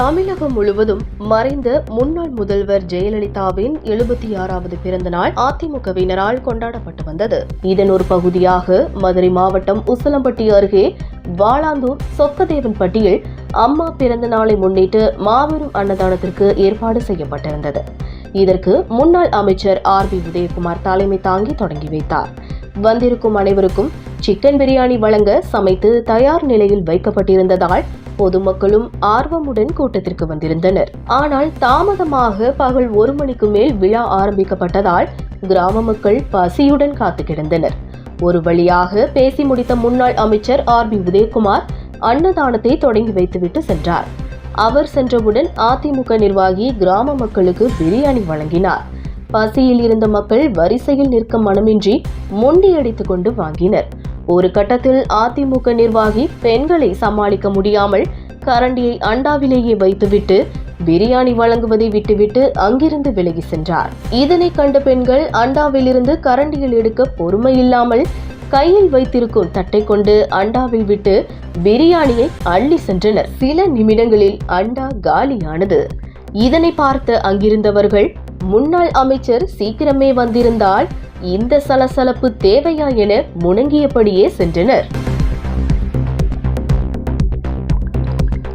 தமிழகம் முழுவதும் மறைந்த முன்னாள் முதல்வர் ஜெயலலிதாவின் எழுபத்தி ஆறாவது பிறந்த நாள் அதிமுகவினரால் கொண்டாடப்பட்டு வந்தது. இதன் ஒரு பகுதியாக மதுரை மாவட்டம் உசிலம்பட்டி அருகே வாளாந்தூர் சொக்கதேவன்பட்டியில் அம்மா பிறந்த நாளை முன்னிட்டு மாபெரும் அன்னதானத்திற்கு ஏற்பாடு செய்யப்பட்டிருந்தது. இதற்கு முன்னாள் அமைச்சர் ஆர் பி உதயகுமார் தலைமை தாங்கி தொடங்கி வைத்தார். வந்திருக்கும் அனைவருக்கும் சிக்கன் பிரியாணி வழங்க சமைத்து தயார் நிலையில் வைக்கப்பட்டிருந்ததால் பொதுமக்களும் ஆர்வமுடன் கூட்டத்திற்கு வந்திருந்தனர். ஆனால் தாமதமாக பகல் ஒரு மணிக்கு மேல் விழா ஆரம்பிக்கப்பட்டதால் கிராம மக்கள் பசியுடன் காத்து கிடந்தனர். ஒரு வழியாக பேசி முடித்த முன்னாள் அமைச்சர் ஆர் பி உதயகுமார் அன்னதானத்தை தொடங்கி வைத்துவிட்டு சென்றார். அவர் சென்றவுடன் அதிமுக நிர்வாகி கிராம மக்களுக்கு பிரியாணி வழங்கினார். பசியில் இருந்த மக்கள் வரிசையில் நிற்க மனமின்றி முண்டியடித்துக் கொண்டு வாங்கினர். ஒரு கட்டத்தில் அதிமுக நிர்வாகி பெண்களை சமாளிக்க முடியாமல் கரண்டியை அண்டாவிலேயே வைத்துவிட்டு பிரியாணி வழங்குவதை விட்டுவிட்டு அங்கிருந்து விலகி சென்றார். இதனை கண்ட பெண்கள் அண்டாவிலிருந்து கரண்டியில் எடுக்க பொறுமை இல்லாமல் கையில் வைத்திருக்கும் தட்டை கொண்டு அண்டாவில் விட்டு பிரியாணியை அள்ளி சென்றனர். சில நிமிடங்களில் அண்டா காலியானது. இதனை பார்த்த அங்கிருந்தவர்கள் முன்னாள் அமைச்சர் சீக்கிரமே வந்திருந்தால் இந்த சலசலப்பு தேவையா என முணங்கியபடியே சென்றனர்.